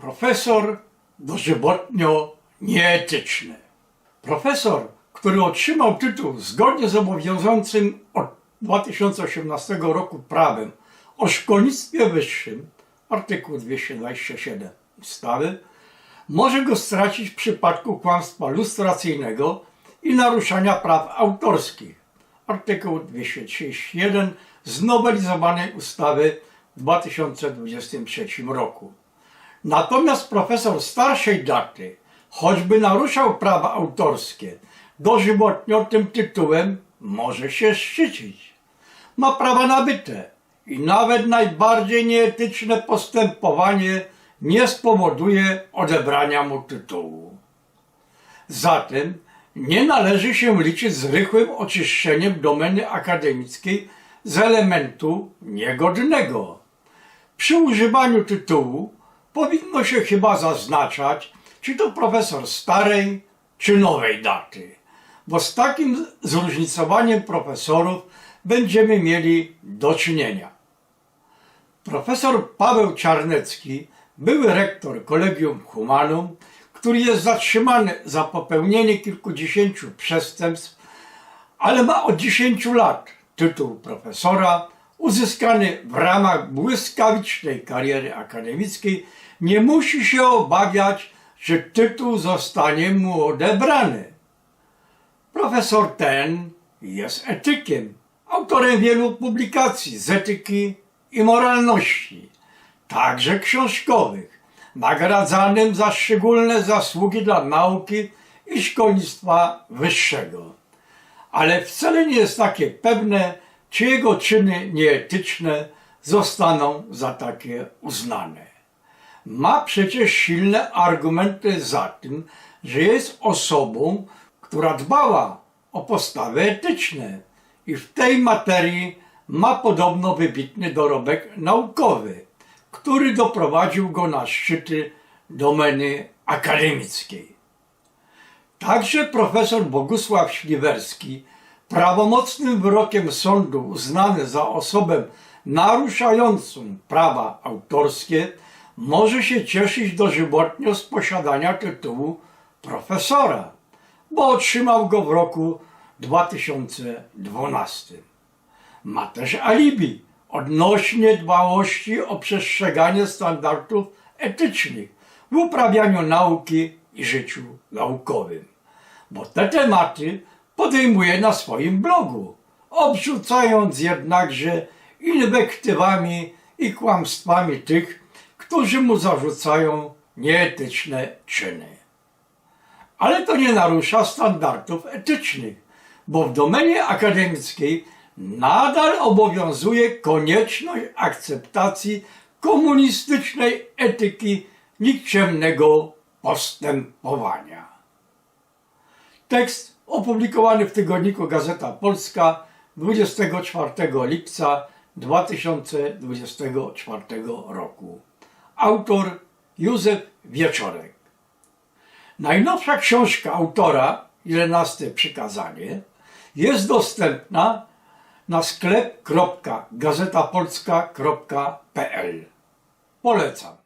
Profesor dożywotnio nieetyczny. Profesor, który otrzymał tytuł zgodnie z obowiązującym od 2018 roku prawem o szkolnictwie wyższym, artykuł 227 ustawy, może go stracić w przypadku kłamstwa lustracyjnego i naruszania praw autorskich. Artykuł 231 znowelizowanej ustawy w 2023 roku. Natomiast profesor starszej daty, choćby naruszał prawa autorskie, dożywotnio tym tytułem może się szczycić. Ma prawa nabyte i nawet najbardziej nieetyczne postępowanie nie spowoduje odebrania mu tytułu. Zatem nie należy się liczyć z rychłym oczyszczeniem domeny akademickiej z elementu niegodnego. Przy używaniu tytułu powinno się chyba zaznaczać, czy to profesor starej, czy nowej daty, bo z takim zróżnicowaniem profesorów będziemy mieli do czynienia. Profesor Paweł Czarnecki, były rektor Kolegium Humanum, który jest zatrzymany za popełnienie kilkudziesięciu przestępstw, ale ma od 10 lat tytuł profesora, uzyskany w ramach błyskawicznej kariery akademickiej, nie musi się obawiać, że tytuł zostanie mu odebrany. Profesor ten jest etykiem, autorem wielu publikacji z etyki i moralności, także książkowych, nagradzanym za szczególne zasługi dla nauki i szkolnictwa wyższego. Ale wcale nie jest takie pewne, czy jego czyny nieetyczne zostaną za takie uznane. Ma przecież silne argumenty za tym, że jest osobą, która dbała o postawy etyczne i w tej materii ma podobno wybitny dorobek naukowy, który doprowadził go na szczyty domeny akademickiej. Także profesor Bogusław Śliwerski, prawomocnym wyrokiem sądu uznany za osobę naruszającą prawa autorskie, może się cieszyć dożywotnio z posiadania tytułu profesora, bo otrzymał go w roku 2012. Ma też alibi odnośnie dbałości o przestrzeganie standardów etycznych w uprawianiu nauki i życiu naukowym, bo te tematy podejmuje na swoim blogu, obrzucając jednakże inwektywami i kłamstwami tych, którzy mu zarzucają nieetyczne czyny. Ale to nie narusza standardów etycznych, bo w domenie akademickiej nadal obowiązuje konieczność akceptacji komunistycznej etyki nikczemnego postępowania. Tekst opublikowany w tygodniku Gazeta Polska 24 lipca 2024 roku. Autor Józef Wieczorek. Najnowsza książka autora, 11 przykazanie, jest dostępna na sklep.gazetapolska.pl. Polecam.